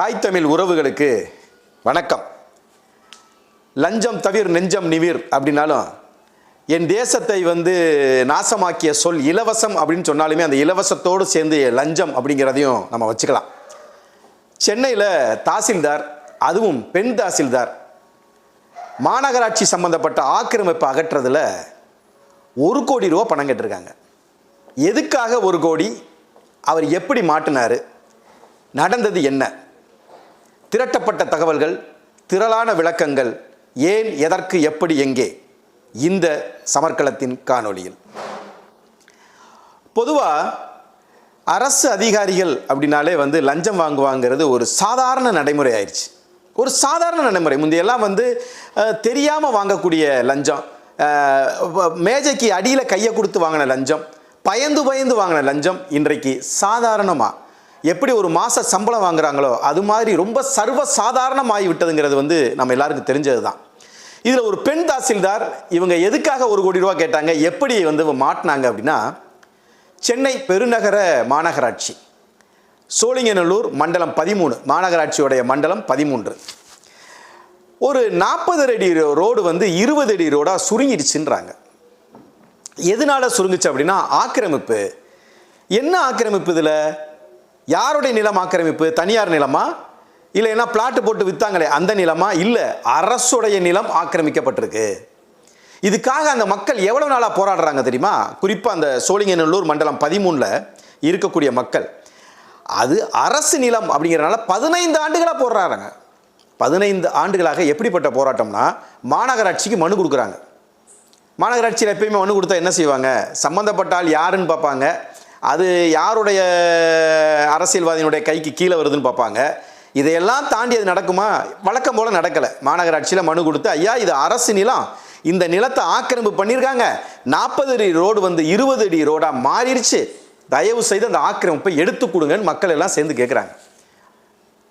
தாய் தமிழ் உறவுகளுக்கு வணக்கம். லஞ்சம் தவிர் நெஞ்சம் நிவிர் அப்படின்னாலும் என் தேசத்தை வந்து நாசமாக்கிய சொல் இலவசம் அப்படின்னு சொன்னாலுமே அந்த இலவசத்தோடு சேர்ந்து லஞ்சம் அப்படிங்கிறதையும் நம்ம வச்சுக்கலாம். சென்னையில் தாசில்தார் அதுவும் பெண் தாசில்தார் மாநகராட்சி சம்பந்தப்பட்ட ஆக்கிரமிப்பு அகற்றுறதுல ஒரு கோடி ரூபா பணம் கேட்டிருக்காங்க. எதுக்காக ஒரு கோடி? அவர் எப்படி மாட்டினார்? நடந்தது என்ன? திரட்டப்பட்ட தகவல்கள் திரளான விளக்கங்கள் ஏன் எதற்கு எப்படி எங்கே? இந்த சமர்க்களத்தின் காணொளியில். பொதுவாக அரசு அதிகாரிகள் அப்படின்னாலே வந்து லஞ்சம் வாங்குவாங்கிறது ஒரு சாதாரண நடைமுறை ஆயிடுச்சு. ஒரு சாதாரண நடைமுறை. முந்தையெல்லாம் வந்து தெரியாமல் வாங்கக்கூடிய லஞ்சம் மேஜைக்கு அடியில் கையை கொடுத்து வாங்கின லஞ்சம் பயந்து பயந்து வாங்கின லஞ்சம் இன்றைக்கு சாதாரணமாக எப்படி ஒரு மாத சம்பளம் வாங்குறாங்களோ அது மாதிரி ரொம்ப சர்வ சாதாரணமாகி விட்டதுங்கிறது வந்து நம்ம எல்லாருக்கும் தெரிஞ்சது தான் இதில் ஒரு பெண் தாசில்தார் இவங்க எதுக்காக ஒரு கோடி ரூபா கேட்டாங்க எப்படி வந்து மாட்டினாங்க அப்படின்னா சென்னை பெருநகர மாநகராட்சி சோழிங்கநல்லூர் மண்டலம் பதிமூணு மாநகராட்சியோடைய மண்டலம் பதிமூன்று. ஒரு நாற்பது அடி ரோடு வந்து இருபது அடி ரோடாக சுருங்கிடுச்சுன்றாங்க. எதனால சுருங்குச்சு அப்படின்னா ஆக்கிரமிப்பு. என்ன ஆக்கிரமிப்பு இதில்? யாருடைய நிலம் ஆக்கிரமிப்பு? தனியார் நிலமா? இல்லைன்னா பிளாட்டு போட்டு வித்தாங்களே அந்த நிலமா? இல்லை அரசுடைய நிலம் ஆக்கிரமிக்கப்பட்டிருக்கு. இதுக்காக அந்த மக்கள் எவ்வளவு நாளாக போராடுறாங்க தெரியுமா? குறிப்பாக அந்த சோழிங்கநல்லூர் மண்டலம் பதிமூணில் இருக்கக்கூடிய மக்கள். அது அரசு நிலம் அப்படிங்கிறனால பதினைந்து ஆண்டுகளாக போராடுறாங்க. பதினைந்து ஆண்டுகளாக எப்படிப்பட்ட போராட்டம்னா மாநகராட்சிக்கு மனு கொடுக்குறாங்க. மாநகராட்சியில் எப்பயுமே மனு கொடுத்தா என்ன செய்வாங்க? சம்மந்தப்பட்டால் யாருன்னு பார்ப்பாங்க. அது யாருடைய அரசியல்வாதியினுடைய கைக்கு கீழே வருதுன்னு பார்ப்பாங்க. இதையெல்லாம் தாண்டி அது நடக்குமா? வழக்கம் போல் நடக்கலை. மாநகராட்சியில் மனு கொடுத்து ஐயா இது அரசு நிலம். இந்த நிலத்தை ஆக்கிரமிப்பு பண்ணியிருக்காங்க. நாற்பது அடி ரோடு வந்து இருபது அடி ரோடாக மாறிடுச்சு. தயவு செய்து அந்த ஆக்கிரமிப்பை எடுத்து கொடுங்கன்னு மக்கள் எல்லாம் சேர்ந்து கேட்குறாங்க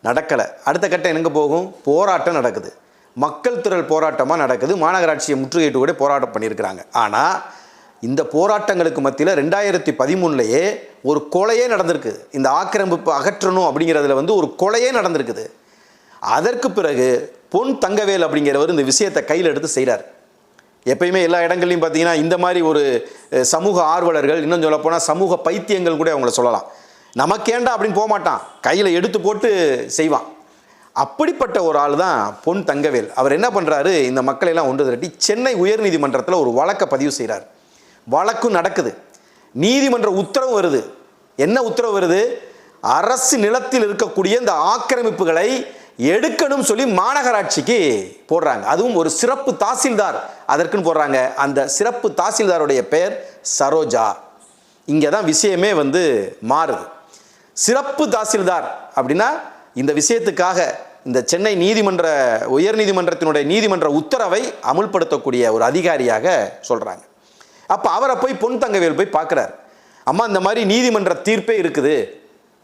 நடக்கலை. அடுத்த கட்டம் எங்கே போகும்? போராட்டம் நடக்குது. மக்கள் திரள் போராட்டமாக நடக்குது. மாநகராட்சியை முற்றுகையிட்டு கூட போராட்டம் பண்ணியிருக்கிறாங்க. ஆனால் இந்த போராட்டங்களுக்கு மத்தியில் ரெண்டாயிரத்தி பதிமூணுலேயே ஒரு கொலையே நடந்திருக்கு. இந்த ஆக்கிரமிப்பு அகற்றணும் அப்படிங்கிறதுல வந்து ஒரு கொலையே நடந்திருக்குது. அதற்கு பிறகு பொன் தங்கவேல் அப்படிங்கிறவர் இந்த விஷயத்தை கையில் எடுத்து செய்கிறார் எப்பயுமே எல்லா இடங்கள்லையும் பார்த்தீங்கன்னா இந்த மாதிரி ஒரு சமூக ஆர்வலர்கள் இன்னும் சொல்லப்போனால் சமூக பைத்தியங்கள் கூட அவங்கள சொல்லலாம். நமக்கேண்டா அப்படின்னு போக மாட்டான். கையில் எடுத்து போட்டு செய்வான். அப்படிப்பட்ட ஒரு ஆள் தான் பொன் தங்கவேல். அவர் என்ன பண்ணுறாரு இந்த மக்களையெல்லாம் ஒன்று திரட்டி சென்னை உயர்நீதிமன்றத்தில் ஒரு வழக்கை பதிவு செய்கிறார் வழக்கும் நடக்குது. நீதிமன்ற உத்தரவு வருது. என்ன உத்தரவு வருது? அரசு நிலத்தில் இருக்கக்கூடிய இந்த ஆக்கிரமிப்புகளை எடுக்கணும் சொல்லி மாநகராட்சிக்கு போடுறாங்க. அதுவும் ஒரு சிறப்பு தாசில்தார் அதற்குன்னு போடுறாங்க. அந்த சிறப்பு தாசில்தாருடைய பெயர் சரோஜா. இங்கே தான் விஷயமே வந்து மாறுது. சிறப்பு தாசில்தார் அப்படின்னா இந்த விஷயத்துக்காக இந்த சென்னை நீதிமன்ற உயர்நீதிமன்றத்தினுடைய நீதிமன்ற உத்தரவை அமுல்படுத்தக்கூடிய ஒரு அதிகாரியாக சொல்கிறாங்க அப்போ அவரை போய் பொன் தங்கவேல் போய் பார்க்குறாரு. அம்மா இந்த மாதிரி நீதிமன்ற தீர்ப்பே இருக்குது.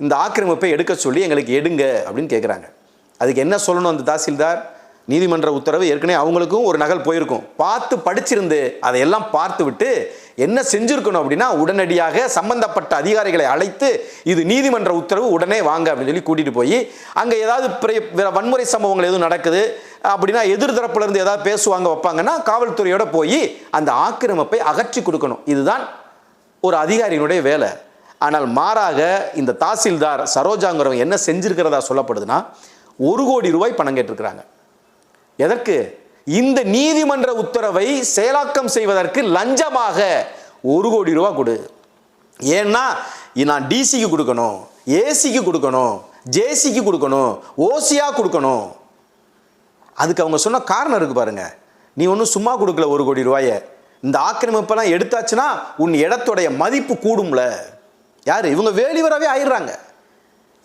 இந்த ஆக்கிரமிப்பை எடுக்க சொல்லி எங்களுக்கு எடுங்க அப்படின்னு கேட்குறாங்க அதுக்கு என்ன சொல்லணும் அந்த தாசில்தார்? நீதிமன்ற உத்தரவு ஏற்கனவே அவங்களுக்கும் ஒரு நகல் போயிருக்கும். பார்த்து படிச்சிருந்து அதையெல்லாம் பார்த்து விட்டு என்ன செஞ்சுருக்கணும் அப்படின்னா உடனடியாக சம்பந்தப்பட்ட அதிகாரிகளை அழைத்து இது நீதிமன்ற உத்தரவு உடனே வாங்க அப்படின்னு சொல்லி கூட்டிகிட்டு போய் அங்கே ஏதாவது வன்முறை சம்பவங்கள் எதுவும் நடக்குது அப்படின்னா எதிர் ஏதாவது பேசுவாங்க வைப்பாங்கன்னா காவல்துறையோட போய் அந்த ஆக்கிரமிப்பை அகற்றி கொடுக்கணும். இதுதான் ஒரு அதிகாரியினுடைய வேலை. ஆனால் மாறாக இந்த தாசில்தார் சரோஜாங்கிறவங்க என்ன செஞ்சிருக்கிறதா சொல்லப்படுதுன்னா ஒரு கோடி ரூபாய் பணம் கேட்டிருக்கிறாங்க. எதற்கு? இந்த நீதிமன்ற உத்தரவை செயலாக்கம் செய்வதற்கு லஞ்சமாக ஒரு கோடி ரூபா கொடு. ஏன்னா நான் டிசிக்கு கொடுக்கணும் ஏசிக்கு கொடுக்கணும் ஜேசிக்கு கொடுக்கணும் ஓசியாக கொடுக்கணும். அதுக்கு அவங்க சொன்ன காரணம் இருக்குது பாருங்கள் நீ ஒன்றும் சும்மா கொடுக்கல ஒரு கோடி ரூபாயை. இந்த ஆக்கிரமிப்பெல்லாம் எடுத்தாச்சுன்னா உன் இடத்துடைய மதிப்பு கூடும்ல. யார்? இவங்க வேலிவராகவே ஆயிடுறாங்க.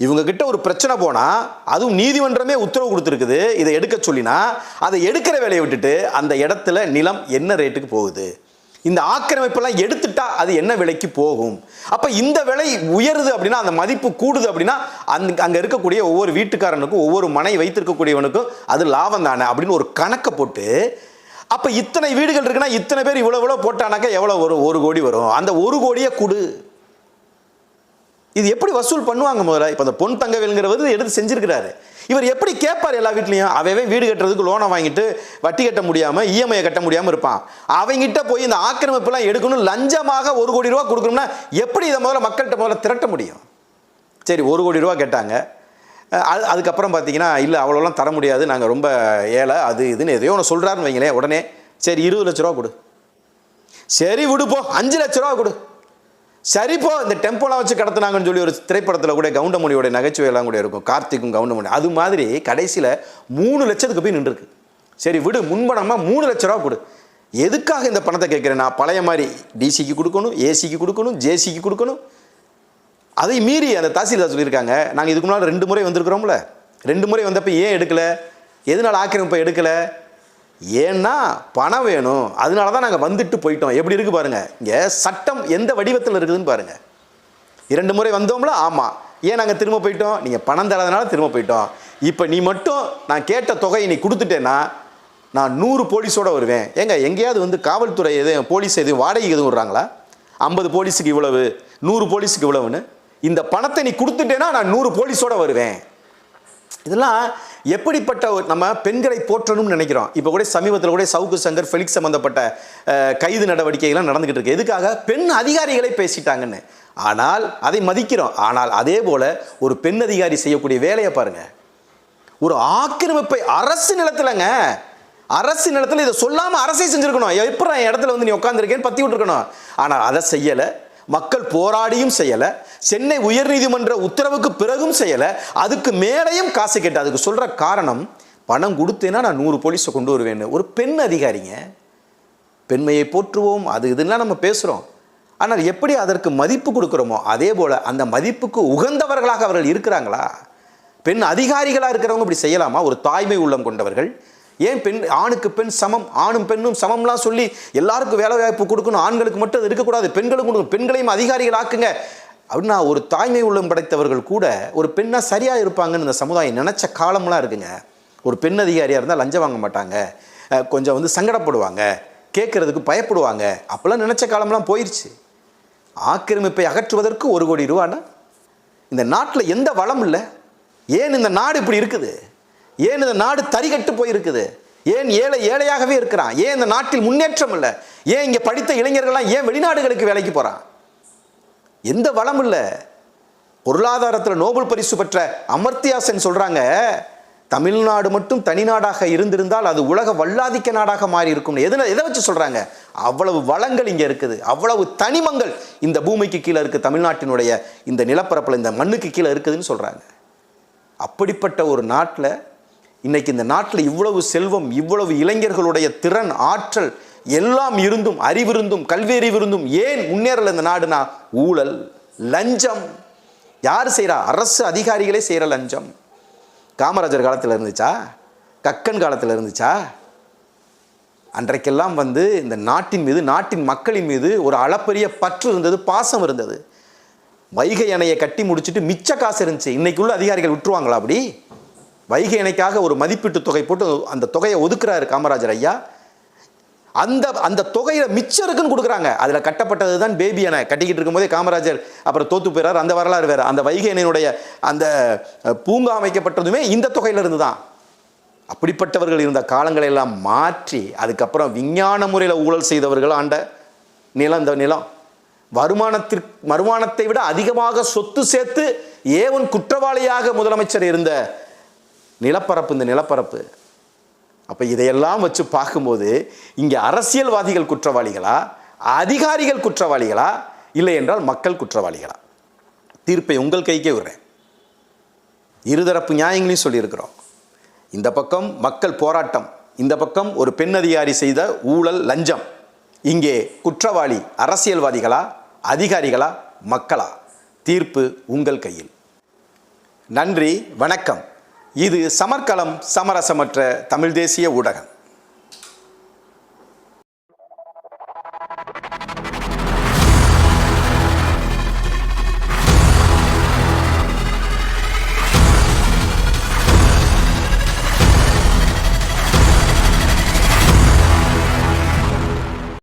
இவங்க கிட்ட ஒரு பிரச்சனை போனால் அதுவும் நீதிமன்றமே உத்தரவு கொடுத்துருக்குது. இதை எடுக்க சொல்லினா அதை எடுக்கிற வேலையை விட்டுட்டு அந்த இடத்துல நிலம் என்ன ரேட்டுக்கு போகுது? இந்த ஆக்கிரமிப்பெல்லாம் எடுத்துட்டா அது என்ன விலைக்கு போகும்? அப்போ இந்த விலை உயருது அப்படின்னா அந்த மதிப்பு கூடுது அப்படின்னா அந்த அங்கே இருக்கக்கூடிய ஒவ்வொரு வீட்டுக்காரனுக்கும் ஒவ்வொரு மனை வைத்திருக்கக்கூடியவனுக்கும் அது லாபம் தானே அப்படின்னு ஒரு கணக்கை போட்டு அப்போ இத்தனை வீடுகள் இருக்குன்னா இத்தனை பேர் இவ்வளோ இவ்வளோ போட்டானாக்கா எவ்வளோ வரும்? ஒரு கோடி வரும். அந்த ஒரு கோடியே கொடு. இது எப்படி வசூல் பண்ணுவாங்க முதல்ல? இப்போ அந்த பொன் தங்கவேலுங்கிறவர் எடுத்து செஞ்சுருக்கிறாரு. இவர் எப்படி கேட்பார் எல்லா வீட்லேயும்? அவவே வீடு கட்டுறதுக்கு லோனை வாங்கிட்டு வட்டி கட்ட முடியாமல் இஎம்ஐயை கட்ட முடியாமல் இருப்பான். அவங்கிட்ட போய் இந்த ஆக்கிரமிப்புலாம் எடுக்கணும் லஞ்சமாக ஒரு கோடி ரூபா கொடுக்கணும்னா எப்படி இதை முதல்ல மக்கள்கிட்ட முதல்ல திரட்ட முடியும்? சரி ஒரு கோடி ரூபா கேட்டாங்க. அது அதுக்கப்புறம் பார்த்தீங்கன்னா இல்லை அவ்வளோலாம் தர முடியாது. நாங்கள் ரொம்ப ஏழை அது இதுன்னு எதையோ ஒன்று சொல்கிறாருன்னு வைங்களேன் உடனே. சரி இருபது லட்ச ரூபா கொடு. சரி விடுப்போம் அஞ்சு லட்ச ரூபா கொடு. சரிப்போ இந்த டெம்போலாம் வச்சு கடத்துனாங்கன்னு சொல்லி ஒரு திரைப்படத்தில் கூட கவுண்டமணியோட நகைச்சுவையெல்லாம் கூட இருக்கும். கார்த்திக்கும் கவுண்டமணி. அது மாதிரி கடைசியில் மூணு லட்சத்துக்கு போய் நின்றுருக்கு. சரி விடு முன்பணமாக மூணு லட்ச ரூபா கொடு. எதுக்காக இந்த பணத்தை கேட்குறேன்? நான் பழைய மாதிரி டிசிக்கு கொடுக்கணும் ஏசிக்கு கொடுக்கணும் ஜேசிக்கு கொடுக்கணும். அதை மீறி அந்த தாசில்தார் சொல்லியிருக்காங்க. நாங்கள் இதுக்கு முன்னாடி ரெண்டு முறை வந்திருக்கிறோம்ல. ரெண்டு முறை வந்தப்போ ஏன் எடுக்கலை? எதனால் ஆக்கிரமிப்பை எடுக்கலை? ஏன்னா பணம் வேணும். அதனால தான் நாங்கள் வந்துட்டு போயிட்டோம். எப்படி இருக்குது பாருங்கள் இங்கே சட்டம் எந்த வடிவத்தில் இருக்குதுன்னு பாருங்கள் இரண்டு முறை வந்தோம்ல? ஆமாம் ஏன் நாங்கள் திரும்ப போயிட்டோம்? நீங்கள் பணம் தராதனால திரும்ப போயிட்டோம். இப்போ நீ மட்டும் நான் கேட்ட தொகையை நீ கொடுத்துட்டேன்னா நான் நூறு போலீஸோட வருவேன். ஏங்க எங்கேயாவது வந்து காவல்துறை எதுவும் போலீஸ் எதுவும் வாடகை எதுவும் விடுறாங்களா? ஐம்பது போலீஸுக்கு இவ்வளவு நூறு போலீஸுக்கு இவ்வளவுன்னு. இந்த பணத்தை நீ கொடுத்துட்டேன்னா நான் நூறு போலீஸோட வருவேன். இதெல்லாம் எப்படிப்பட்ட ஒரு- நம்ம பெண்களை போற்றணும்னு நினைக்கிறோம். இப்போ கூட சமீபத்தில் கூட சவுக்கு சங்கர் ஃபெலிக்ஸ் சம்மந்தப்பட்ட கைது நடவடிக்கைகள்லாம் நடந்துகிட்டு இருக்கு எதுக்காக? பெண் அதிகாரிகளை பேசிட்டாங்கன்னு. ஆனால் அதை மதிக்கிறோம். ஆனால் அதே போல ஒரு பெண் அதிகாரி செய்யக்கூடிய வேலையை பாருங்க. ஒரு ஆக்கிரமிப்பை அரசு நிலத்துலங்க. அரசு நிலத்தில் இதை சொல்லாமல் அரசே செஞ்சுருக்கணும். எப்படி என் இடத்துல வந்து நீ உட்காந்துருக்கேன்னு பற்றி விட்டுருக்கணும். ஆனால் அதை செய்யலை. மக்கள் போராடியும் செய்யலை. சென்னை உயர்நீதிமன்ற உத்தரவுக்கு பிறகும் செய்யலை. அதுக்கு மேலேயும் காசு கேட்டு அதுக்கு சொல்கிற காரணம் பணம் கொடுத்தேன்னா நான் நூறு போலீஸை கொண்டு வருவேன்னு. ஒரு பெண் அதிகாரிங்க. பெண்மையை போற்றுவோம் அது இதெல்லாம் நம்ம பேசுகிறோம் ஆனால் எப்படி அதற்கு மதிப்பு கொடுக்குறோமோ அதே போல் அந்த மதிப்புக்கு உகந்தவர்களாக அவர்கள் இருக்கிறாங்களா? பெண் அதிகாரிகளாக இருக்கிறவங்க இப்படி செய்யலாமா? ஒரு தாய்மை உள்ளம் கொண்டவர்கள் ஏன் பெண் ஆணுக்கு பெண் சமம் ஆணும் பெண்ணும் சமம்லாம் சொல்லி எல்லாருக்கும் வேலை வாய்ப்பு கொடுக்கணும் ஆண்களுக்கு மட்டும் அது இருக்கக்கூடாது பெண்களும் கொடுக்கணும் பெண்களையும் அதிகாரிகள் ஆக்குங்க. அப்படின்னா ஒரு தாய்மை உள்ளம் படைத்தவர்கள் கூட ஒரு பெண்ணாக சரியாக இருப்பாங்கன்னு இந்த சமுதாயம் நினச்ச காலம்லாம் இருக்குங்க. ஒரு பெண் அதிகாரியாக இருந்தால் லஞ்சம் வாங்க மாட்டாங்க. கொஞ்சம் வந்து சங்கடப்படுவாங்க கேட்குறதுக்கு பயப்படுவாங்க. அப்போல்லாம் நினச்ச காலம்லாம் போயிடுச்சு ஆக்கிரமிப்பை அகற்றுவதற்கு ஒரு கோடி ரூபான்னா இந்த நாட்டில் எந்த வளம் இல்லை? ஏன் இந்த நாடு இப்படி இருக்குது? ஏன் இந்த நாடு தரிகட்டு போயிருக்குது? ஏன் ஏழை ஏழையாகவே இருக்கிறான்? ஏன் இந்த நாட்டில் முன்னேற்றம் இல்லை? ஏன் இங்கே படித்த இளைஞர்கள்லாம் ஏன் வெளிநாடுகளுக்கு வேலைக்கு போகிறான் எந்த வளம் இல்லை? பொருளாதாரத்தில் நோபல் பரிசு பெற்ற அமர்த்தியா சென் சொல்கிறாங்க தமிழ்நாடு மட்டும் தனிநாடாக இருந்திருந்தால் அது உலக வல்லாதிக்க நாடாக மாறி இருக்கும் எது எதை வச்சு சொல்கிறாங்க அவ்வளவு வளங்கள் இங்கே இருக்குது. அவ்வளவு தனிமங்கள் இந்த பூமிக்கு கீழே இருக்குது தமிழ்நாட்டினுடைய இந்த நிலப்பரப்பில் இந்த மண்ணுக்கு கீழே இருக்குதுன்னு சொல்கிறாங்க அப்படிப்பட்ட ஒரு நாட்டில் இன்றைக்கி இந்த நாட்டில் இவ்வளவு செல்வம் இவ்வளவு இளைஞர்களுடைய திறன் ஆற்றல் எல்லாம் இருந்தும் அறிவிருந்தும் கல்வி அறிவிருந்தும் ஏன் முன்னேறல இந்த நாடுனா? ஊழல் லஞ்சம். யார் செய்கிறா அரசு அதிகாரிகளே செய்கிற லஞ்சம். காமராஜர் காலத்தில் இருந்துச்சா? கக்கன் காலத்தில் இருந்துச்சா? அன்றைக்கெல்லாம் வந்து இந்த நாட்டின் மீது நாட்டின் மக்களின் மீது ஒரு அளப்பரிய பற்று இருந்தது பாசம் இருந்தது. வைகை அணையை கட்டி முடிச்சுட்டு மிச்ச காசு இருந்துச்சு. இன்றைக்குள்ள அதிகாரிகள் விட்டுருவாங்களா அப்படி? வைகை அணைக்காக ஒரு மதிப்பீட்டு தொகை போட்டு அந்த தொகையை ஒதுக்குறாரு காமராஜர் ஐயா. அந்த அந்த தொகையில மிச்சம் இருக்குன்னு கொடுக்குறாங்க. அதில் கட்டப்பட்டது தான் பேபி அணை கட்டிக்கிட்டு இருக்கும்போதே காமராஜர் அப்புறம் தோத்து போயிறார். அந்த வரலாறு வேறு. அந்த வைகை அணையினுடைய அந்த பூங்கா அமைக்கப்பட்டதுமே இந்த தொகையிலிருந்து தான் அப்படிப்பட்டவர்கள் இருந்த காலங்களை எல்லாம் மாற்றி அதுக்கப்புறம் விஞ்ஞான முறையில் ஊழல் செய்தவர்கள் ஆண்ட நிலம் இந்த நிலம். வருமானத்திற்கு வருமானத்தை விட அதிகமாக சொத்து சேர்த்து ஏவன் குற்றவாளியாக முதலமைச்சர் இருந்த நிலப்பரப்பு இந்த நிலப்பரப்பு. அப்போ இதையெல்லாம் வச்சு பார்க்கும்போது இங்கே அரசியல்வாதிகள் குற்றவாளிகளா? அதிகாரிகள் குற்றவாளிகளா? இல்லை என்றால் மக்கள் குற்றவாளிகளா? தீர்ப்பை உங்கள் கைக்கே விடுறேன். இருதரப்பு நியாயங்களையும் சொல்லியிருக்கிறோம். இந்த பக்கம் மக்கள் போராட்டம் இந்த பக்கம் ஒரு பெண் அதிகாரி செய்த ஊழல் லஞ்சம். இங்கே குற்றவாளி அரசியல்வாதிகளா? அதிகாரிகளா? மக்களா? தீர்ப்பு உங்கள் கையில். நன்றி வணக்கம். இது சமர்க்கலம் சமரசமற்ற தமிழ் தேசிய ஊடகம்.